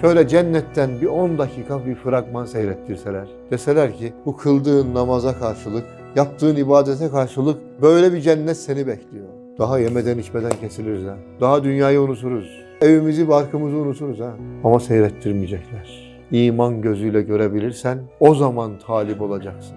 Şöyle cennetten bir 10 dakika bir fragman seyrettirseler. Deseler ki bu kıldığın namaza karşılık, yaptığın ibadete karşılık böyle bir cennet seni bekliyor. Daha yemeden içmeden kesiliriz ha. Daha dünyayı unuturuz. Evimizi, barkımızı unuturuz ha. Ama seyrettirmeyecekler. İman gözüyle görebilirsen o zaman talip olacaksın.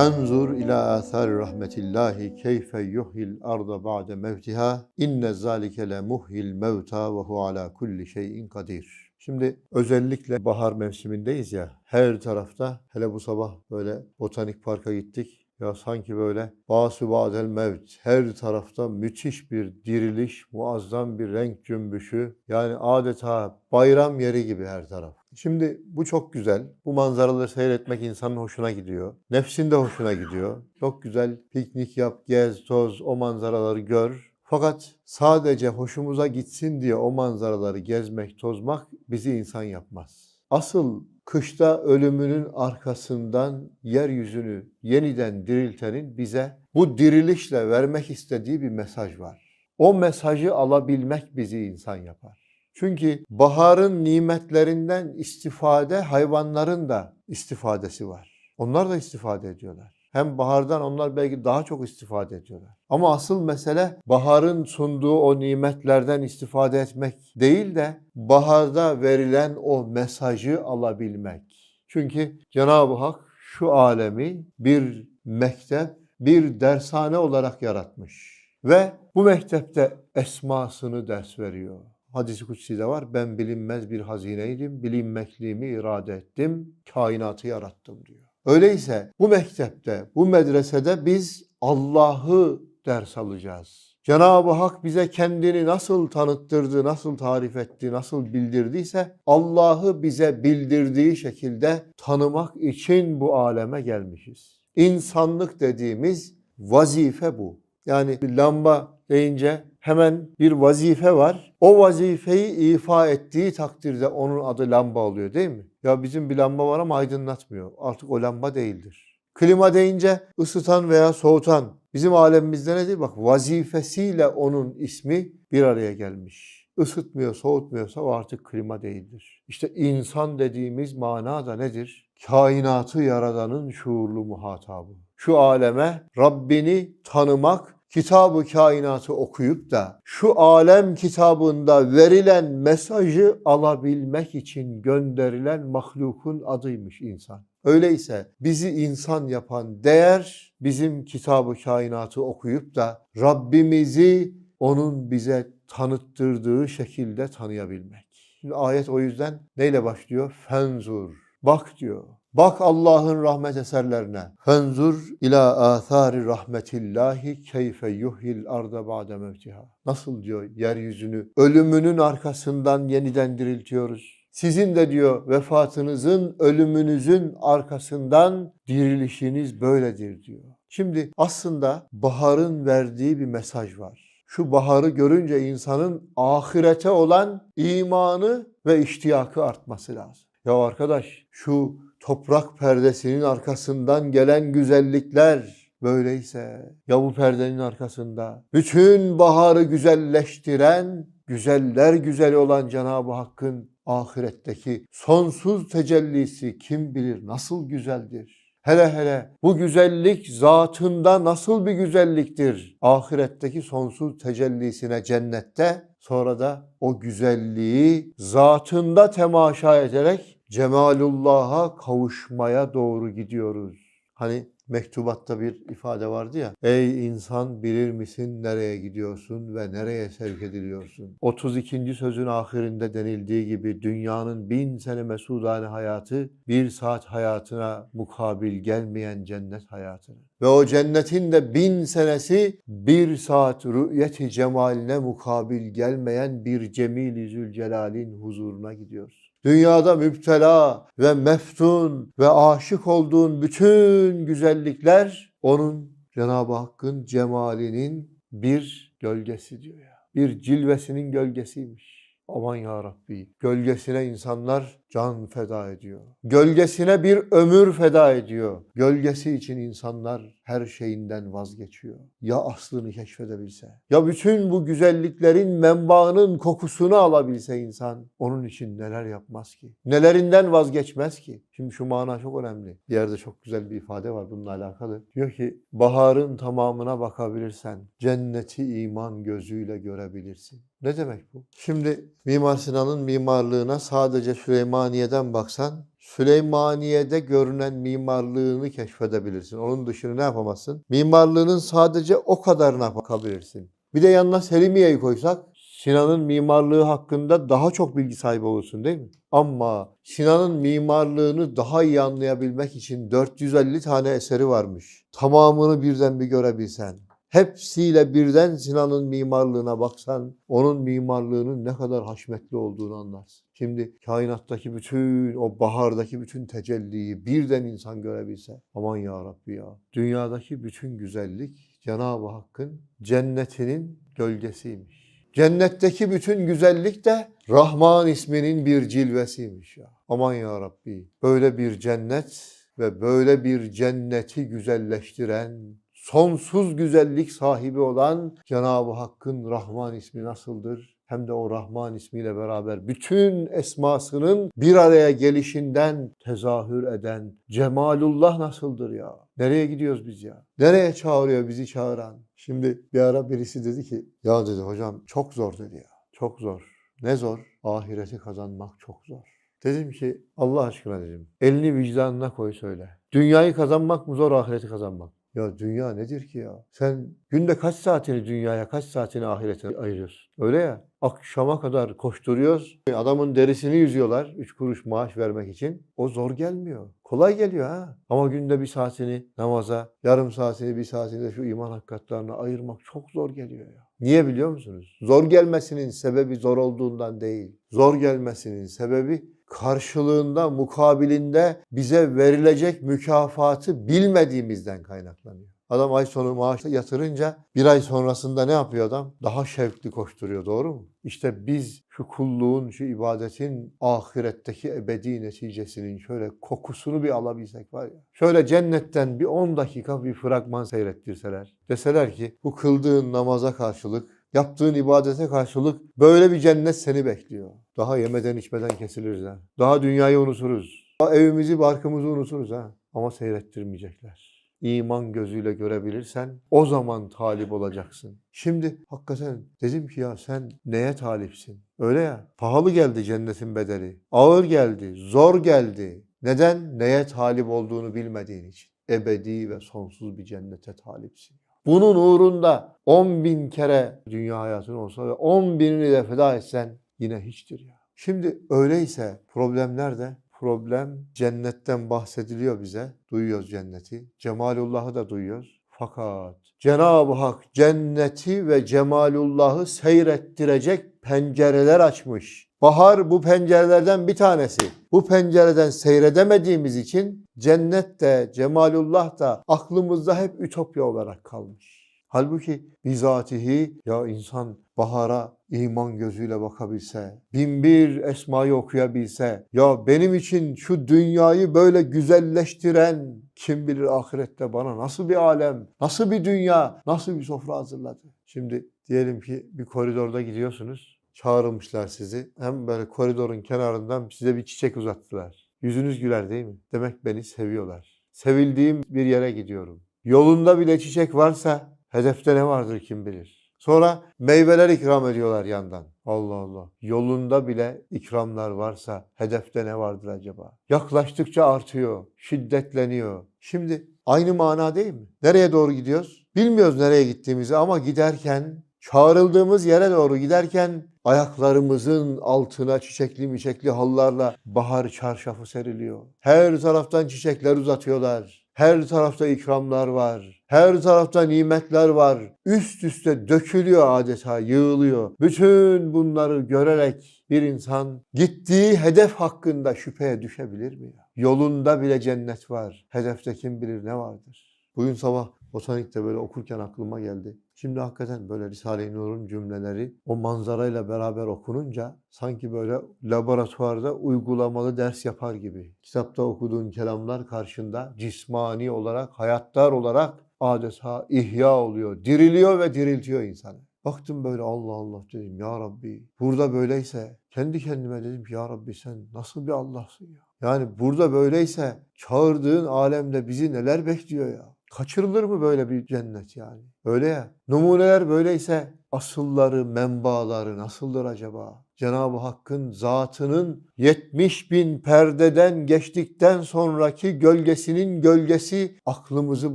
Fenzur ila athari rahmetillahi keyfe yuhyil arda ba'de mevtiha inne zalike le muhyil mevta ve hu ala kulli şeyin kadir. Şimdi özellikle bahar mevsimindeyiz ya her tarafta hele bu sabah böyle botanik parka gittik. Ya sanki böyle basu badel mevt her tarafta müthiş bir diriliş, muazzam bir renk cümbüşü. Yani adeta bayram yeri gibi her taraf. Şimdi bu çok güzel. Bu manzaraları seyretmek insanın hoşuna gidiyor. Nefsin de hoşuna gidiyor. Çok güzel piknik yap, gez, toz, o manzaraları gör. Fakat sadece hoşumuza gitsin diye o manzaraları gezmek, tozmak bizi insan yapmaz. Asıl kışta ölümünün arkasından yeryüzünü yeniden diriltenin bize bu dirilişle vermek istediği bir mesaj var. O mesajı alabilmek bizi insan yapar. Çünkü baharın nimetlerinden istifade hayvanların da istifadesi var. Onlar da istifade ediyorlar. Hem bahardan onlar belki daha çok istifade ediyorlar. Ama asıl mesele baharın sunduğu o nimetlerden istifade etmek değil de baharda verilen o mesajı alabilmek. Çünkü Cenab-ı Hak şu alemi bir mektep, bir dershane olarak yaratmış. Ve bu mektepte esmasını ders veriyor. Hadis-i Kutsi'de var. Ben bilinmez bir hazineydim. Bilinmekliğimi irade ettim. Kainatı yarattım diyor. Öyleyse bu mektepte, bu medresede biz Allah'ı ders alacağız. Cenab-ı Hak bize kendini nasıl tanıttırdı, nasıl tarif etti, nasıl bildirdiyse Allah'ı bize bildirdiği şekilde tanımak için bu aleme gelmişiz. İnsanlık dediğimiz vazife bu. Yani lamba deyince hemen bir vazife var. O vazifeyi ifa ettiği takdirde onun adı lamba oluyor değil mi? Ya bizim bir lamba var ama aydınlatmıyor. Artık o lamba değildir. Klima deyince ısıtan veya soğutan. Bizim alemimizde nedir? Bak vazifesiyle onun ismi bir araya gelmiş. Isıtmıyor, soğutmuyorsa o artık klima değildir. İşte insan dediğimiz mana da nedir? Kainatı yaradanın şuurlu muhatabı. Şu aleme Rabbini tanımak, kitabı kainatı okuyup da şu alem kitabında verilen mesajı alabilmek için gönderilen mahlukun adıymış insan. Öyleyse bizi insan yapan değer bizim kitabı kainatı okuyup da Rabbimizi onun bize tanıttırdığı şekilde tanıyabilmek. Şimdi ayet o yüzden neyle başlıyor? Fenzur. Bak diyor. Bak Allah'ın rahmet eserlerine. Fenzur ila athari rahmetillahi keyfe yuhyil arda ba'de mevtiha. Nasıl diyor yeryüzünü ölümünün arkasından yeniden diriltiyoruz. Sizin de diyor vefatınızın, ölümünüzün arkasından dirilişiniz böyledir diyor. Şimdi aslında baharın verdiği bir mesaj var. Şu baharı görünce insanın ahirete olan imanı ve iştiyakı artması lazım. Ya arkadaş şu toprak perdesinin arkasından gelen güzellikler böyleyse ya bu perdenin arkasında bütün baharı güzelleştiren, güzeller güzeli olan Cenab-ı Hakk'ın ahiretteki sonsuz tecellisi kim bilir nasıl güzeldir. Hele hele bu güzellik zatında nasıl bir güzelliktir? Ahiretteki sonsuz tecellisine cennette sonra da o güzelliği zatında temaşa ederek cemalullah'a kavuşmaya doğru gidiyoruz. Hani mektubatta bir ifade vardı ya. Ey insan bilir misin nereye gidiyorsun ve nereye sevk ediliyorsun? 32. sözün ahirinde denildiği gibi dünyanın bin sene mesudane hayatı bir saat hayatına mukabil gelmeyen cennet hayatına. Ve o cennetin de bin senesi bir saat rü'yeti cemaline mukabil gelmeyen bir Cemil-i Zülcelal'in huzuruna gidiyoruz. Dünyada müptela ve meftun ve aşık olduğun bütün güzellikler onun Cenab-ı Hakk'ın cemalinin bir gölgesi diyor ya. Bir cilvesinin gölgesiymiş. Aman ya Rabbi. Gölgesine insanlar can feda ediyor. Gölgesine bir ömür feda ediyor. Gölgesi için insanlar her şeyinden vazgeçiyor. Ya aslını keşfedebilse. Ya bütün bu güzelliklerin menbaının kokusunu alabilse insan. Onun için neler yapmaz ki? Nelerinden vazgeçmez ki? Şimdi şu mana çok önemli. Bir yerde çok güzel bir ifade var bununla alakalı. Diyor ki baharın tamamına bakabilirsen cenneti iman gözüyle görebilirsin. Ne demek bu? Şimdi Mimar Sinan'ın mimarlığına sadece Süleymaniye'den baksan Süleymaniye'de görünen mimarlığını keşfedebilirsin. Onun dışını ne yapamazsın? Mimarlığının sadece o kadarına bakabilirsin. Bir de yanına Selimiye'yi koysak Sinan'ın mimarlığı hakkında daha çok bilgi sahibi olursun değil mi? Ama Sinan'ın mimarlığını daha iyi anlayabilmek için 450 tane eseri varmış. Tamamını birden bir görebilsen. Hepsiyle birden Sinan'ın mimarlığına baksan, onun mimarlığının ne kadar haşmetli olduğunu anlarsın. Şimdi kainattaki bütün, o bahardaki bütün tecelliyi birden insan görebilse. Aman ya Rabbi ya. Dünyadaki bütün güzellik Cenab-ı Hakk'ın cennetinin gölgesiymiş. Cennetteki bütün güzellik de Rahman isminin bir cilvesiymiş ya. Aman ya Rabbi. Böyle bir cennet ve böyle bir cenneti güzelleştiren, sonsuz güzellik sahibi olan Cenab-ı Hakk'ın Rahman ismi nasıldır? Hem de o Rahman ismiyle beraber bütün esmasının bir araya gelişinden tezahür eden Cemalullah nasıldır ya? Nereye gidiyoruz biz ya? Nereye çağırıyor bizi çağıran? Şimdi bir ara birisi dedi ki ya dedi hocam çok zor dedi ya. Çok zor. Ne zor? Ahireti kazanmak çok zor. Dedim ki Allah aşkına dedim. Elini vicdanına koy söyle. Dünyayı kazanmak mı zor, ahireti kazanmak? Ya dünya nedir ki ya? Sen günde kaç saatini dünyaya, kaç saatini ahirete ayırıyorsun? Öyle ya. Akşama kadar koşturuyoruz. Adamın derisini yüzüyorlar. Üç kuruş maaş vermek için. O zor gelmiyor. Kolay geliyor ha. Ama günde bir saatini namaza, yarım saatini, bir saatini de şu iman hakikatlerine ayırmak çok zor geliyor ya. Niye biliyor musunuz? Zor gelmesinin sebebi zor olduğundan değil. Zor gelmesinin sebebi karşılığında, mukabilinde bize verilecek mükafatı bilmediğimizden kaynaklanıyor. Adam ay sonu maaşı yatırınca bir ay sonrasında ne yapıyor adam? Daha şevkli koşturuyor doğru mu? İşte biz şu kulluğun, şu ibadetin ahiretteki ebedi neticesinin şöyle kokusunu bir alabilsek var ya. Şöyle cennetten bir 10 dakika bir fragman seyrettirseler. Deseler ki bu kıldığın namaza karşılık Yaptığın ibadete karşılık böyle bir cennet seni bekliyor. Daha yemeden içmeden kesiliriz ha. Daha dünyayı unuturuz. Daha evimizi barkımızı unuturuz ha. Ama seyrettirmeyecekler. İman gözüyle görebilirsen o zaman talip olacaksın. Şimdi hakikaten dedim ki ya sen neye talipsin? Öyle ya. Pahalı geldi cennetin bedeli. Ağır geldi, zor geldi. Neden? Neye talip olduğunu bilmediğin için. Ebedi ve sonsuz bir cennete talipsin. Bunun uğrunda 10 bin kere dünya hayatın olsa ve 10 binini de feda etsen yine hiçtir ya. Şimdi öyleyse problem nerede? Problem cennetten bahsediliyor bize. Duyuyoruz cenneti. Cemalullah'ı da duyuyoruz. Fakat Cenab-ı Hak cenneti ve cemalullah'ı seyrettirecek pencereler açmış. Bahar bu pencerelerden bir tanesi. Bu pencereden seyredemediğimiz için cennet de cemalullah da aklımızda hep ütopya olarak kalmış. Halbuki bizatihi ya insan bahara iman gözüyle bakabilse, bin bir esmayı okuyabilse, ya benim için şu dünyayı böyle güzelleştiren kim bilir ahirette bana nasıl bir alem, nasıl bir dünya, nasıl bir sofra hazırladı. Şimdi diyelim ki bir koridorda gidiyorsunuz, çağırmışlar sizi. Hem böyle koridorun kenarından size bir çiçek uzattılar. Yüzünüz güler değil mi? Demek beni seviyorlar. Sevildiğim bir yere gidiyorum. Yolunda bile çiçek varsa hedefte ne vardır kim bilir. Sonra meyveler ikram ediyorlar yandan. Allah Allah. Yolunda bile ikramlar varsa hedefte ne vardır acaba? Yaklaştıkça artıyor, şiddetleniyor. Şimdi aynı mana değil mi? Nereye doğru gidiyoruz? Bilmiyoruz nereye gittiğimizi ama giderken çağrıldığımız yere doğru giderken ayaklarımızın altına çiçekli miçekli hallarla bahar çarşafı seriliyor. Her taraftan çiçekler uzatıyorlar. Her tarafta ikramlar var. Her tarafta nimetler var. Üst üste dökülüyor adeta, yığılıyor. Bütün bunları görerek bir insan gittiği hedef hakkında şüpheye düşebilir mi? Yolunda bile cennet var. Hedefte kim bilir ne vardır? Bugün sabah Botanikte böyle okurken aklıma geldi. Şimdi hakikaten böyle Risale-i Nur'un cümleleri o manzarayla beraber okununca sanki böyle laboratuvarda uygulamalı ders yapar gibi. Kitapta okuduğun kelamlar karşında cismani olarak, hayatlar olarak adeta ihya oluyor, diriliyor ve diriltiyor insanı. Baktım böyle Allah Allah dedim ya Rabbi burada böyleyse kendi kendime dedim ya Rabbi sen nasıl bir Allah'sın ya. Yani burada böyleyse çağırdığın alemde bizi neler bekliyor ya. Kaçırılır mı böyle bir cennet yani? Öyle ya. Numuneler böyleyse asılları, menbaları nasıldır acaba? Cenab-ı Hakk'ın zatının 70 bin perdeden geçtikten sonraki gölgesinin gölgesi aklımızı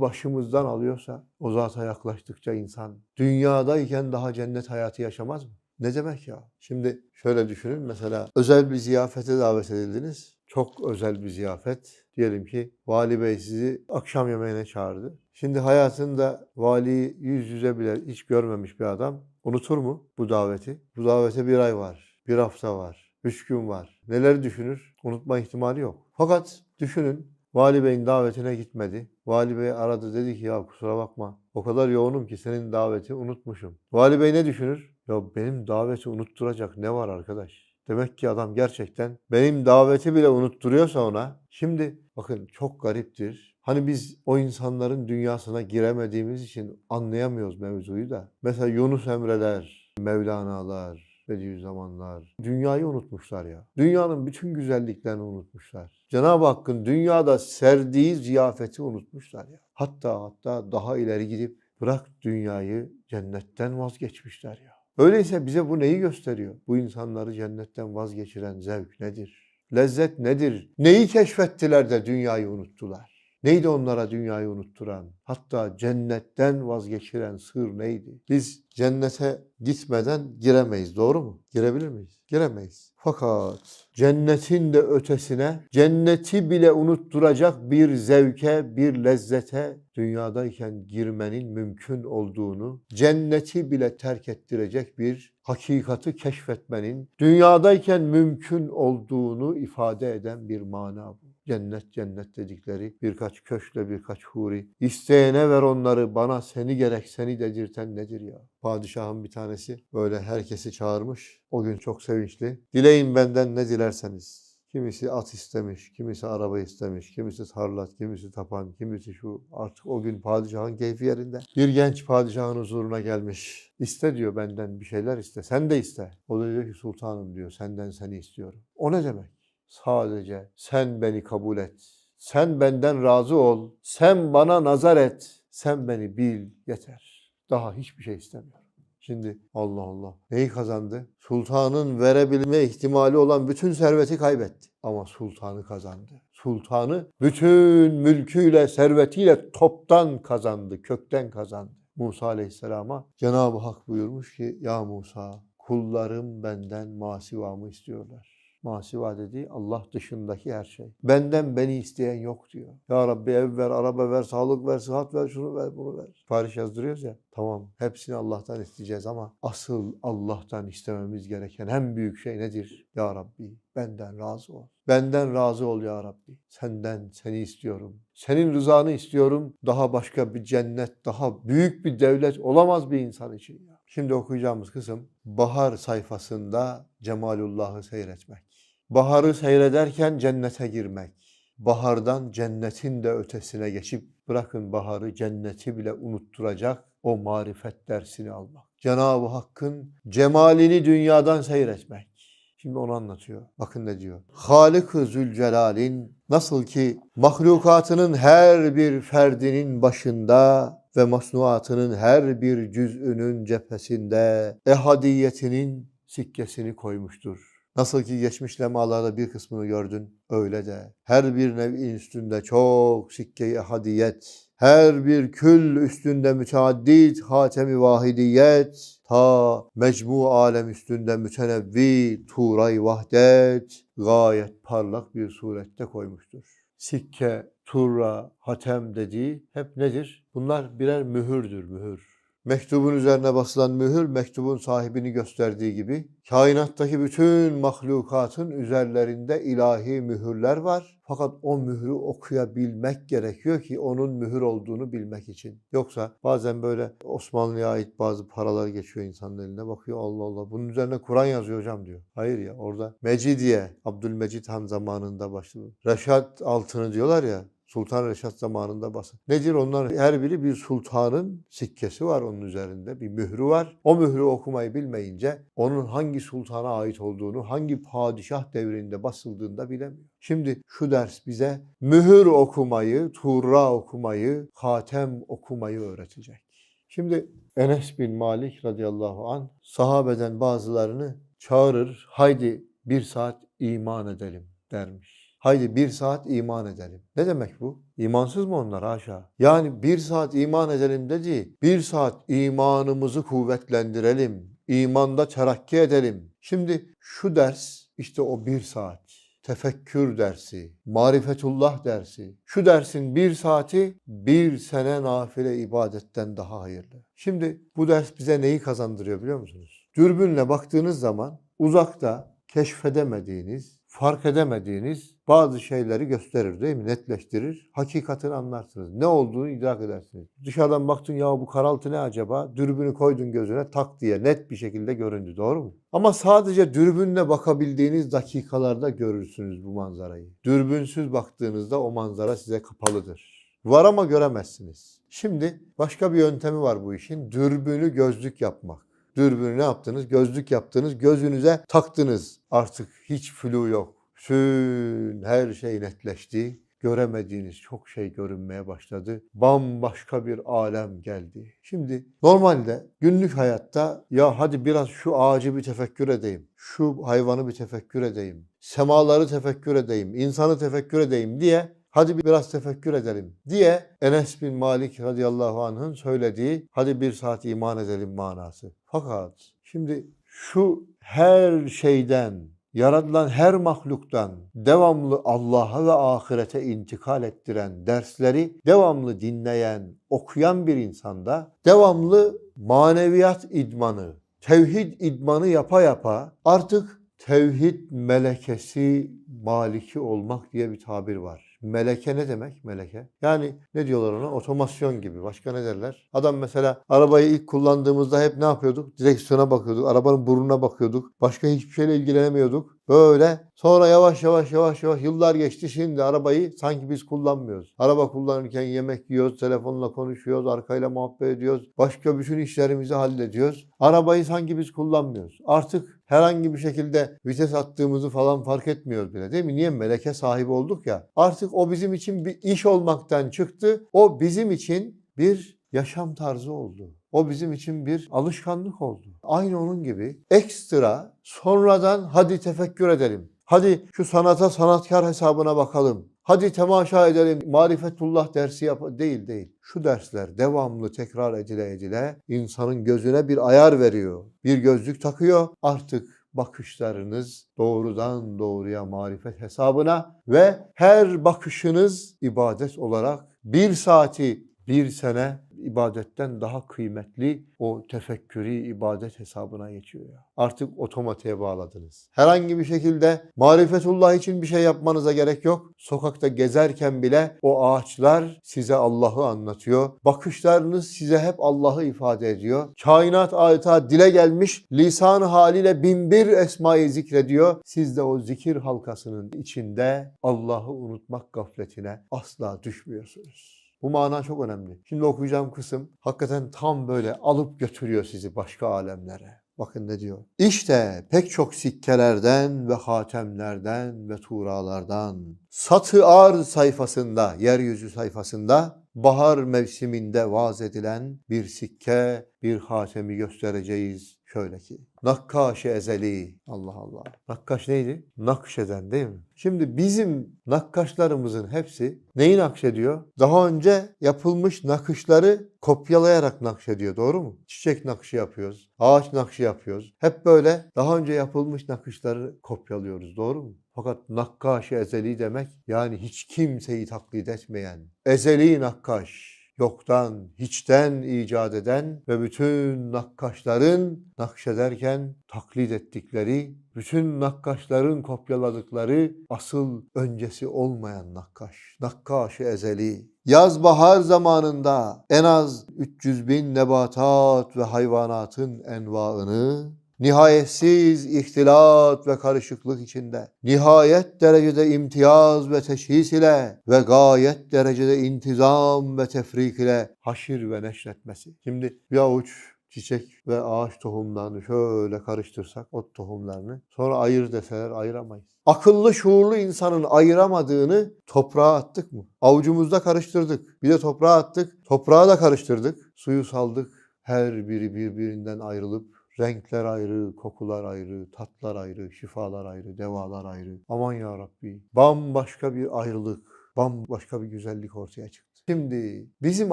başımızdan alıyorsa o zata yaklaştıkça insan dünyadayken daha cennet hayatı yaşamaz mı? Ne demek ya? Şimdi şöyle düşünün mesela özel bir ziyafete davet edildiniz. Çok özel bir ziyafet. Diyelim ki vali bey sizi akşam yemeğine çağırdı. Şimdi hayatında valiyi yüz yüze bile hiç görmemiş bir adam unutur mu bu daveti? Bu davete bir ay var, bir hafta var, üç gün var. Neler düşünür? Unutma ihtimali yok. Fakat düşünün Vali Bey'in davetine gitmedi. Vali Bey aradı dedi ki ya kusura bakma o kadar yoğunum ki senin daveti unutmuşum. Vali Bey ne düşünür? Ya benim daveti unutturacak ne var arkadaş? Demek ki adam gerçekten benim daveti bile unutturuyorsa ona. Şimdi bakın çok gariptir. Hani biz o insanların dünyasına giremediğimiz için anlayamıyoruz mevzuyu da. Mesela Yunus Emre'ler, Mevlana'lar, Bediüzzamanlar dünyayı unutmuşlar ya. Dünyanın bütün güzelliklerini unutmuşlar. Cenab-ı Hakk'ın dünyada serdiği ziyafeti unutmuşlar ya. Hatta hatta daha ileri gidip bırak dünyayı cennetten vazgeçmişler ya. Öyleyse bize bu neyi gösteriyor? Bu insanları cennetten vazgeçiren zevk nedir? Lezzet nedir? Neyi keşfettiler de dünyayı unuttular? Neydi onlara dünyayı unutturan? Hatta cennetten vazgeçiren sır neydi? Biz cennete gitmeden giremeyiz, doğru mu? Girebilir miyiz? Giremeyiz. Fakat cennetin de ötesine, cenneti bile unutturacak bir zevke, bir lezzete dünyadayken girmenin mümkün olduğunu, cenneti bile terk ettirecek bir hakikati keşfetmenin dünyadayken mümkün olduğunu ifade eden bir mana bu. Cennet cennet dedikleri birkaç köşkle birkaç huri. İsteyene ver onları bana seni gerek seni dedirten nedir ya? Padişahın bir tanesi böyle herkesi çağırmış. O gün çok sevinçli. Dileyin benden ne dilerseniz. Kimisi at istemiş, kimisi araba istemiş, kimisi tarlat, kimisi tapan, kimisi şu. Artık o gün padişahın keyfi yerinde. Bir genç padişahın huzuruna gelmiş. İste diyor benden bir şeyler iste. Sen de iste. O da diyor ki sultanım diyor senden seni istiyorum. O ne demek? Sadece sen beni kabul et. Sen benden razı ol. Sen bana nazar et. Sen beni bil yeter. Daha hiçbir şey istemiyorum. Şimdi Allah Allah. Neyi kazandı? Sultanın verebilme ihtimali olan bütün serveti kaybetti. Ama sultanı kazandı. Sultanı bütün mülküyle, servetiyle toptan kazandı, kökten kazandı. Musa Aleyhisselam'a Cenab-ı Hak buyurmuş ki Ya Musa kullarım benden masivamı istiyorlar. Masiva dediği Allah dışındaki her şey. Benden beni isteyen yok diyor. Ya Rabbi ev ver, araba ver, sağlık ver, sıhhat ver, şunu ver, bunu ver. Sipariş yazdırıyoruz ya. Tamam hepsini Allah'tan isteyeceğiz ama asıl Allah'tan istememiz gereken en büyük şey nedir? Ya Rabbi benden razı ol. Benden razı ol ya Rabbi. Senden seni istiyorum. Senin rızanı istiyorum. Daha başka bir cennet, daha büyük bir devlet olamaz bir insan için. Şimdi okuyacağımız kısım bahar sayfasında Cemalullah'ı seyretmek. Baharı seyrederken cennete girmek. Bahardan cennetin de ötesine geçip bırakın baharı cenneti bile unutturacak o marifet dersini almak. Cenab-ı Hakk'ın cemalini dünyadan seyretmek. Şimdi onu anlatıyor. Bakın ne diyor. Halık-ı Zülcelal'in nasıl ki mahlukatının her bir ferdinin başında ve masnuatının her bir cüz'ünün cephesinde ehadiyetinin sikkesini koymuştur. Nasıl ki geçmiş lemalarda bir kısmını gördün, öyle de her bir nev'in üstünde çok sikke-i ehadiyet, her bir kül üstünde müteaddit hatemi vahidiyet, ta mecmu alem üstünde mütenevvi turay vahdet, gayet parlak bir surette koymuştur. Sikke, turra, hatem dediği hep nedir? Bunlar birer mühürdür, mühür. Mektubun üzerine basılan mühür mektubun sahibini gösterdiği gibi kainattaki bütün mahlukatın üzerlerinde ilahi mühürler var. Fakat o mührü okuyabilmek gerekiyor ki onun mühür olduğunu bilmek için. Yoksa bazen böyle Osmanlı'ya ait bazı paralar geçiyor insanın eline bakıyor Allah Allah bunun üzerine Kur'an yazıyor hocam diyor. Hayır ya orada Mecidiye Abdülmecid Han zamanında başladı. Reşat altını diyorlar ya Sultan Reşat zamanında basın. Nedir onlar? Her biri bir sultanın sikkesi var onun üzerinde. Bir mührü var. O mührü okumayı bilmeyince onun hangi sultana ait olduğunu, hangi padişah devrinde basıldığında bilemiyor. Şimdi şu ders bize mühür okumayı, turra okumayı, hatem okumayı öğretecek. Şimdi Enes bin Malik radıyallahu an sahabeden bazılarını çağırır. Haydi bir saat iman edelim dermiş. Haydi bir saat iman edelim. Ne demek bu? İmansız mı onlar haşa? Yani bir saat iman edelim dedi. Bir saat imanımızı kuvvetlendirelim. İmanda terakki edelim. Şimdi şu ders işte o bir saat. Tefekkür dersi, marifetullah dersi. Şu dersin bir saati bir sene nafile ibadetten daha hayırlı. Şimdi bu ders bize neyi kazandırıyor biliyor musunuz? Dürbünle baktığınız zaman uzakta keşfedemediğiniz, fark edemediğiniz bazı şeyleri gösterir değil mi? Netleştirir. Hakikatini anlarsınız. Ne olduğunu idrak edersiniz. Dışarıdan baktın ya bu karaltı ne acaba? Dürbünü koydun gözüne tak diye net bir şekilde göründü. Doğru mu? Ama sadece dürbünle bakabildiğiniz dakikalarda görürsünüz bu manzarayı. Dürbünsüz baktığınızda o manzara size kapalıdır. Var ama göremezsiniz. Şimdi başka bir yöntemi var bu işin. Dürbünü gözlük yapmak. Dürbünü ne yaptınız? Gözlük yaptınız, gözünüze taktınız. Artık hiç flu yok. Bütün her şey netleşti. Göremediğiniz çok şey görünmeye başladı. Bambaşka bir alem geldi. Şimdi normalde günlük hayatta ya hadi biraz şu ağacı bir tefekkür edeyim. Şu hayvanı bir tefekkür edeyim. Semaları tefekkür edeyim. insanı tefekkür edeyim diye Hadi biraz tefekkür edelim diye Enes bin Malik radıyallahu anh'ın söylediği hadi bir saat iman edelim manası. Fakat şimdi şu her şeyden, yaratılan her mahluktan devamlı Allah'a ve ahirete intikal ettiren dersleri devamlı dinleyen, okuyan bir insanda devamlı maneviyat idmanı, tevhid idmanı yapa yapa artık tevhid melekesi maliki olmak diye bir tabir var. Meleke ne demek meleke? Yani ne diyorlar ona? Otomasyon gibi. Başka ne derler? Adam mesela arabayı ilk kullandığımızda hep ne yapıyorduk? Direksiyona bakıyorduk. Arabanın burnuna bakıyorduk. Başka hiçbir şeyle ilgilenemiyorduk. Böyle sonra yavaş yavaş yavaş yavaş yıllar geçti şimdi arabayı sanki biz kullanmıyoruz. Araba kullanırken yemek yiyoruz, telefonla konuşuyoruz, arkayla muhabbet ediyoruz. Başka bütün işlerimizi hallediyoruz. Arabayı sanki biz kullanmıyoruz. Artık herhangi bir şekilde vites attığımızı falan fark etmiyoruz bile değil mi? Niye? Meleke sahibi olduk ya. Artık o bizim için bir iş olmaktan çıktı. O bizim için bir yaşam tarzı oldu. O bizim için bir alışkanlık oldu. Aynı onun gibi ekstra sonradan hadi tefekkür edelim. Hadi şu sanata sanatkar hesabına bakalım. Hadi temaşa edelim, marifetullah dersi yap değil değil. Şu dersler devamlı tekrar edile edile insanın gözüne bir ayar veriyor. Bir gözlük takıyor. Artık bakışlarınız doğrudan doğruya marifet hesabına ve her bakışınız ibadet olarak bir saati bir sene ibadetten daha kıymetli o tefekkürü ibadet hesabına geçiyor. Artık otomatiğe bağladınız. Herhangi bir şekilde marifetullah için bir şey yapmanıza gerek yok. Sokakta gezerken bile o ağaçlar size Allah'ı anlatıyor. Bakışlarınız size hep Allah'ı ifade ediyor. Kainat adeta dile gelmiş lisan haliyle binbir esmayı zikrediyor. Siz de o zikir halkasının içinde Allah'ı unutmak gafletine asla düşmüyorsunuz. Bu mana çok önemli. Şimdi okuyacağım kısım hakikaten tam böyle alıp götürüyor sizi başka alemlere. Bakın ne diyor. İşte pek çok sikkelerden ve hatemlerden ve tuğralardan satı arz sayfasında, yeryüzü sayfasında bahar mevsiminde vaz edilen bir sikke, bir hatemi göstereceğiz şöyle ki. Nakkaş-ı ezeli. Allah Allah. Nakkaş neydi? Nakşeden değil mi? Şimdi bizim nakkaşlarımızın hepsi neyi nakşediyor? Daha önce yapılmış nakışları kopyalayarak nakşediyor. Doğru mu? Çiçek nakışı yapıyoruz. Ağaç nakışı yapıyoruz. Hep böyle daha önce yapılmış nakışları kopyalıyoruz. Doğru mu? Fakat nakkaş ezeli demek yani hiç kimseyi taklit etmeyen ezeli nakkaş. Yoktan, hiçten icat eden ve bütün nakkaşların nakşederken taklit ettikleri, bütün nakkaşların kopyaladıkları asıl öncesi olmayan nakkaş. Nakkaş-ı ezeli. Yaz bahar zamanında en az 300 bin nebatat ve hayvanatın envaını nihayetsiz ihtilat ve karışıklık içinde, nihayet derecede imtiyaz ve teşhis ile ve gayet derecede intizam ve tefrik ile haşir ve neşretmesi. Şimdi bir avuç çiçek ve ağaç tohumlarını şöyle karıştırsak ot tohumlarını sonra ayır deseler ayıramayız. Akıllı şuurlu insanın ayıramadığını toprağa attık mı? Avucumuzda karıştırdık. Bir de toprağa attık. Toprağa da karıştırdık. Suyu saldık. Her biri birbirinden ayrılıp Renkler ayrı, kokular ayrı, tatlar ayrı, şifalar ayrı, devalar ayrı. Aman ya Rabbi. Bambaşka bir ayrılık, bambaşka bir güzellik ortaya çıktı. Şimdi bizim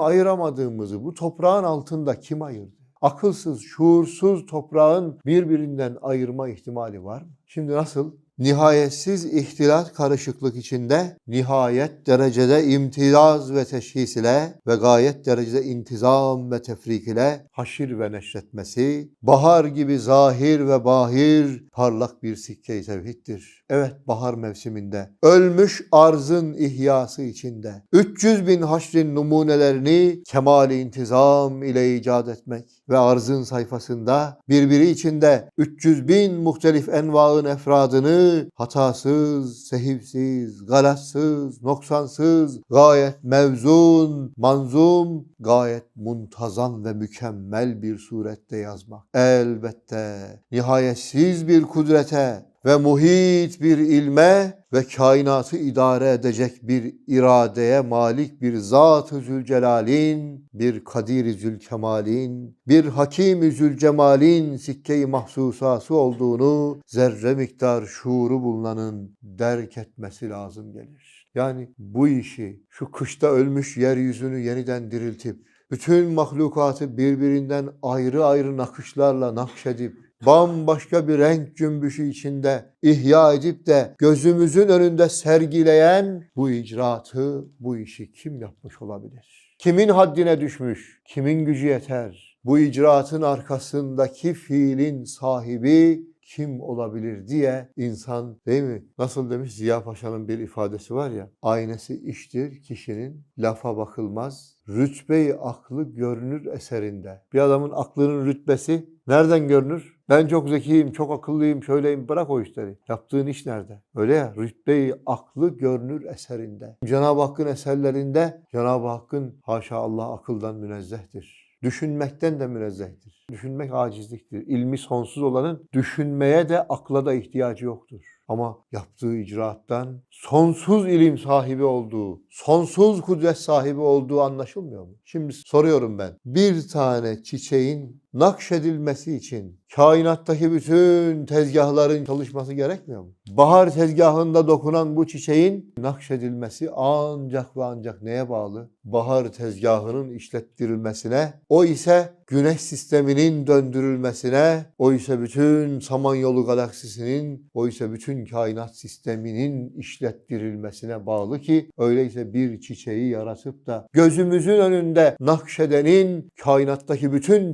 ayıramadığımızı bu toprağın altında kim ayırdı? Akılsız, şuursuz toprağın birbirinden ayırma ihtimali var mı? Şimdi nasıl? Nihayetsiz ihtilat karışıklık içinde nihayet derecede imtiyaz ve teşhis ile ve gayet derecede intizam ve tefrik ile haşir ve neşretmesi bahar gibi zahir ve bahir parlak bir sikke-i tevhiddir. Evet bahar mevsiminde ölmüş arzın ihyası içinde 300 bin haşrin numunelerini kemal-i intizam ile icat etmek ve arzın sayfasında birbiri içinde 300 bin muhtelif envaın efradını hatasız, sehivsiz, galatsız, noksansız, gayet mevzun, manzum, gayet muntazam ve mükemmel bir surette yazmak. Elbette nihayetsiz bir kudrete ve muhit bir ilme ve kainatı idare edecek bir iradeye malik bir Zat-ı Zülcelal'in, bir Kadir-i Zülkemal'in, bir Hakim-i Zülcemal'in sikke-i mahsusası olduğunu zerre miktar şuuru bulunanın derk etmesi lazım gelir. Yani bu işi şu kışta ölmüş yeryüzünü yeniden diriltip bütün mahlukatı birbirinden ayrı ayrı nakışlarla nakşedip bambaşka bir renk cümbüşü içinde ihya edip de gözümüzün önünde sergileyen bu icraatı, bu işi kim yapmış olabilir? Kimin haddine düşmüş? Kimin gücü yeter? Bu icraatın arkasındaki fiilin sahibi kim olabilir diye insan değil mi? Nasıl demiş Ziya Paşa'nın bir ifadesi var ya. Aynesi iştir kişinin lafa bakılmaz. Rütbe-i aklı görünür eserinde. Bir adamın aklının rütbesi nereden görünür? Ben çok zekiyim, çok akıllıyım, şöyleyim bırak o işleri. Yaptığın iş nerede? Öyle ya rütbe-i aklı görünür eserinde. Cenab-ı Hakk'ın eserlerinde Cenab-ı Hakk'ın haşa Allah akıldan münezzehtir. Düşünmekten de münezzehtir. Düşünmek acizliktir. İlmi sonsuz olanın düşünmeye de akla da ihtiyacı yoktur. Ama yaptığı icraattan sonsuz ilim sahibi olduğu, sonsuz kudret sahibi olduğu anlaşılmıyor mu? Şimdi soruyorum ben. Bir tane çiçeğin nakşedilmesi için kainattaki bütün tezgahların çalışması gerekmiyor mu? Bahar tezgahında dokunan bu çiçeğin nakşedilmesi ancak ve ancak neye bağlı? Bahar tezgahının işlettirilmesine, o ise güneş sisteminin döndürülmesine, o ise bütün Samanyolu galaksisinin, o ise bütün kainat sisteminin işlettirilmesine bağlı ki öyleyse bir çiçeği yaratıp da gözümüzün önünde nakşedenin kainattaki bütün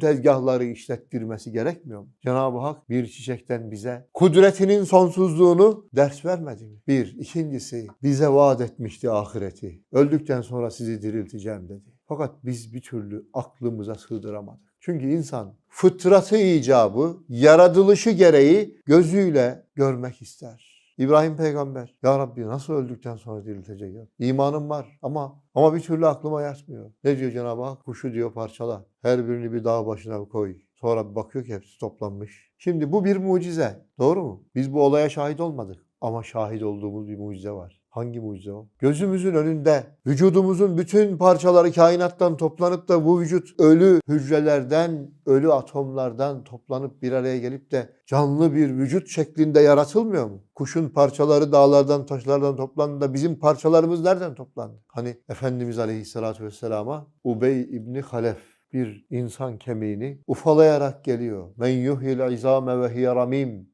tezgahları işlettirmesi gerekmiyor mu? Cenab-ı Hak bir çiçekten bize kudretinin sonsuzluğunu ders vermedi mi? Bir. ikincisi bize vaat etmişti ahireti. Öldükten sonra sizi dirilteceğim dedi. Fakat biz bir türlü aklımıza sığdıramadık. Çünkü insan fıtratı icabı, yaratılışı gereği gözüyle görmek ister. İbrahim peygamber, Ya Rabbi nasıl öldükten sonra diriltecek ya? İmanım var ama ama bir türlü aklıma yatmıyor. Ne diyor Cenab-ı Hak? Kuşu diyor parçala. Her birini bir dağ başına koy. Sonra bakıyor ki hepsi toplanmış. Şimdi bu bir mucize. Doğru mu? Biz bu olaya şahit olmadık. Ama şahit olduğumuz bir mucize var. Hangi mucize o? Gözümüzün önünde vücudumuzun bütün parçaları kainattan toplanıp da bu vücut ölü hücrelerden, ölü atomlardan toplanıp bir araya gelip de canlı bir vücut şeklinde yaratılmıyor mu? Kuşun parçaları dağlardan, taşlardan toplandı da bizim parçalarımız nereden toplandı? Hani Efendimiz Aleyhisselatü Vesselam'a Ubey İbni Halef bir insan kemiğini ufalayarak geliyor. Men yuhyil izame ve hiye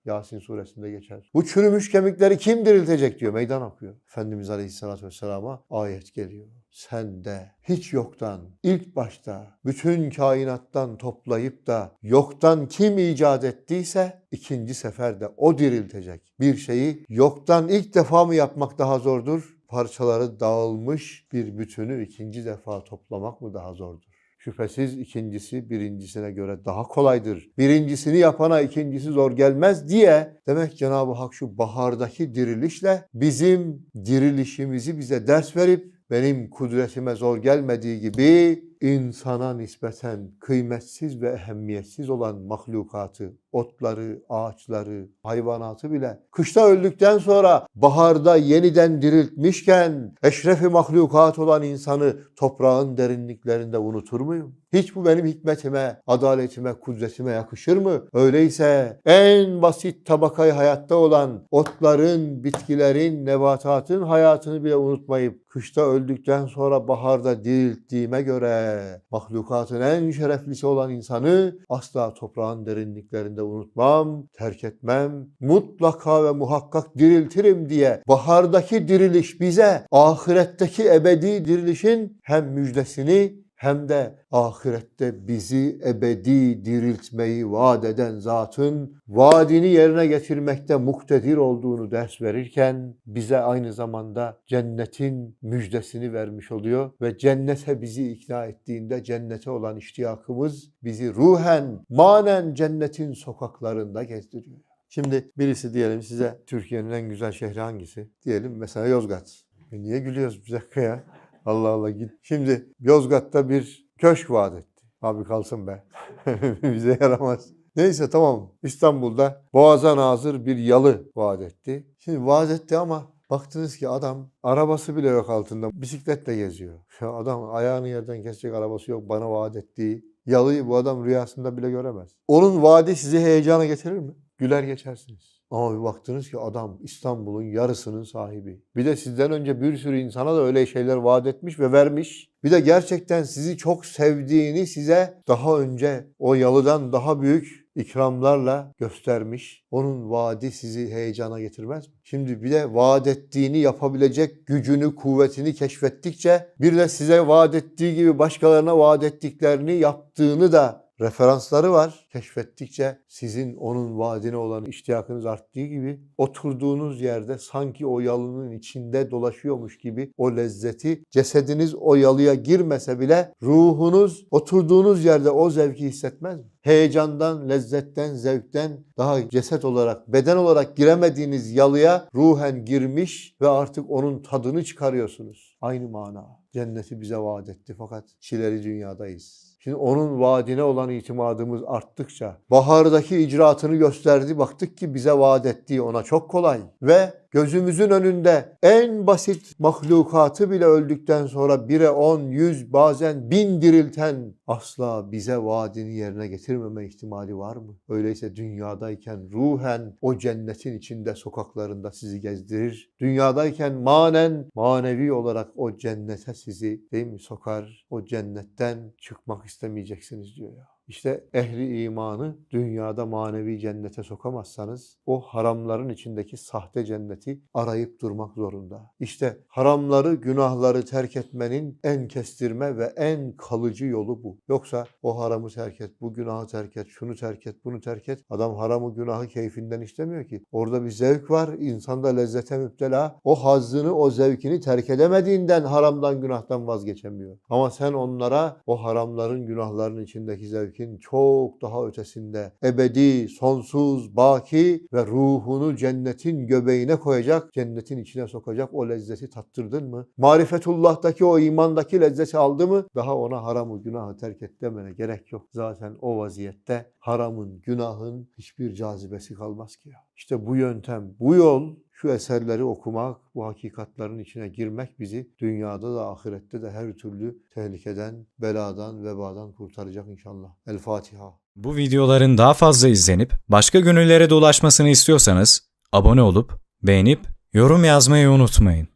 Yasin suresinde geçer. Bu çürümüş kemikleri kim diriltecek diyor. Meydan okuyor. Efendimiz Aleyhisselatü Vesselam'a ayet geliyor. Sen de hiç yoktan, ilk başta bütün kainattan toplayıp da yoktan kim icat ettiyse ikinci seferde o diriltecek. Bir şeyi yoktan ilk defa mı yapmak daha zordur? Parçaları dağılmış bir bütünü ikinci defa toplamak mı daha zordur? Şüphesiz ikincisi birincisine göre daha kolaydır. Birincisini yapana ikincisi zor gelmez diye demek Cenab-ı Hak şu bahardaki dirilişle bizim dirilişimizi bize ders verip benim kudretime zor gelmediği gibi insana nispeten kıymetsiz ve ehemmiyetsiz olan mahlukatı, otları, ağaçları, hayvanatı bile kışta öldükten sonra baharda yeniden diriltmişken eşrefi mahlukat olan insanı toprağın derinliklerinde unutur muyum? Hiç bu benim hikmetime, adaletime, kudretime yakışır mı? Öyleyse en basit tabakayı hayatta olan otların, bitkilerin, nebatatın hayatını bile unutmayıp kışta öldükten sonra baharda dirilttiğime göre mahlukatın en şereflisi olan insanı asla toprağın derinliklerinde unutmam, terk etmem, mutlaka ve muhakkak diriltirim diye bahardaki diriliş bize ahiretteki ebedi dirilişin hem müjdesini hem de ahirette bizi ebedi diriltmeyi vaat eden zatın vaadini yerine getirmekte muktedir olduğunu ders verirken bize aynı zamanda cennetin müjdesini vermiş oluyor ve cennete bizi ikna ettiğinde cennete olan iştiyakımız bizi ruhen, manen cennetin sokaklarında gezdiriyor. Şimdi birisi diyelim size Türkiye'nin en güzel şehri hangisi? Diyelim mesela Yozgat. E niye gülüyoruz bir dakika ya? Allah Allah git. Şimdi Yozgat'ta bir köşk vaat etti. Abi kalsın be. Bize yaramaz. Neyse tamam. İstanbul'da boğaza nazır bir yalı vaat etti. Şimdi vaat etti ama baktınız ki adam arabası bile yok altında. Bisikletle geziyor. Ya adam ayağını yerden kesecek arabası yok bana vaat ettiği. Yalıyı bu adam rüyasında bile göremez. Onun vaadi sizi heyecana getirir mi? Güler geçersiniz. Ama bir baktınız ki adam İstanbul'un yarısının sahibi. Bir de sizden önce bir sürü insana da öyle şeyler vaat etmiş ve vermiş. Bir de gerçekten sizi çok sevdiğini size daha önce o yalıdan daha büyük ikramlarla göstermiş. Onun vaadi sizi heyecana getirmez mi? Şimdi bir de vaat ettiğini yapabilecek gücünü, kuvvetini keşfettikçe bir de size vaat ettiği gibi başkalarına vaat ettiklerini yaptığını da referansları var. Keşfettikçe sizin onun vaadine olan iştiyakınız arttığı gibi oturduğunuz yerde sanki o yalının içinde dolaşıyormuş gibi o lezzeti cesediniz o yalıya girmese bile ruhunuz oturduğunuz yerde o zevki hissetmez mi? Heyecandan, lezzetten, zevkten daha ceset olarak, beden olarak giremediğiniz yalıya ruhen girmiş ve artık onun tadını çıkarıyorsunuz. Aynı mana. Cenneti bize vaat etti fakat çileri dünyadayız. Şimdi onun vaadine olan itimadımız arttıkça, bahardaki icraatını gösterdi, baktık ki bize vaat ettiği ona çok kolay. Ve gözümüzün önünde en basit mahlukatı bile öldükten sonra bire on, yüz, bazen bin dirilten asla bize vaadini yerine getirmeme ihtimali var mı? Öyleyse dünyadayken ruhen o cennetin içinde sokaklarında sizi gezdirir. Dünyadayken manen, manevi olarak o cennete sizi değil mi sokar? O cennetten çıkmak istemeyeceksiniz diyor ya. İşte ehli imanı dünyada manevi cennete sokamazsanız o haramların içindeki sahte cenneti arayıp durmak zorunda. İşte haramları, günahları terk etmenin en kestirme ve en kalıcı yolu bu. Yoksa o haramı terk et, bu günahı terk et, şunu terk et, bunu terk et. Adam haramı, günahı keyfinden istemiyor ki. Orada bir zevk var, insanda lezzete müptela. O hazzını, o zevkini terk edemediğinden haramdan, günahtan vazgeçemiyor. Ama sen onlara o haramların, günahların içindeki zevki zevkin çok daha ötesinde ebedi, sonsuz, baki ve ruhunu cennetin göbeğine koyacak, cennetin içine sokacak o lezzeti tattırdın mı? Marifetullah'taki o imandaki lezzeti aldı mı? Daha ona haramı, günahı terk et demene gerek yok. Zaten o vaziyette haramın, günahın hiçbir cazibesi kalmaz ki ya. İşte bu yöntem, bu yol şu eserleri okumak, bu hakikatların içine girmek bizi dünyada da ahirette de her türlü tehlikeden, beladan, vebadan kurtaracak inşallah. El Fatiha. Bu videoların daha fazla izlenip başka gönüllere de ulaşmasını istiyorsanız abone olup beğenip yorum yazmayı unutmayın.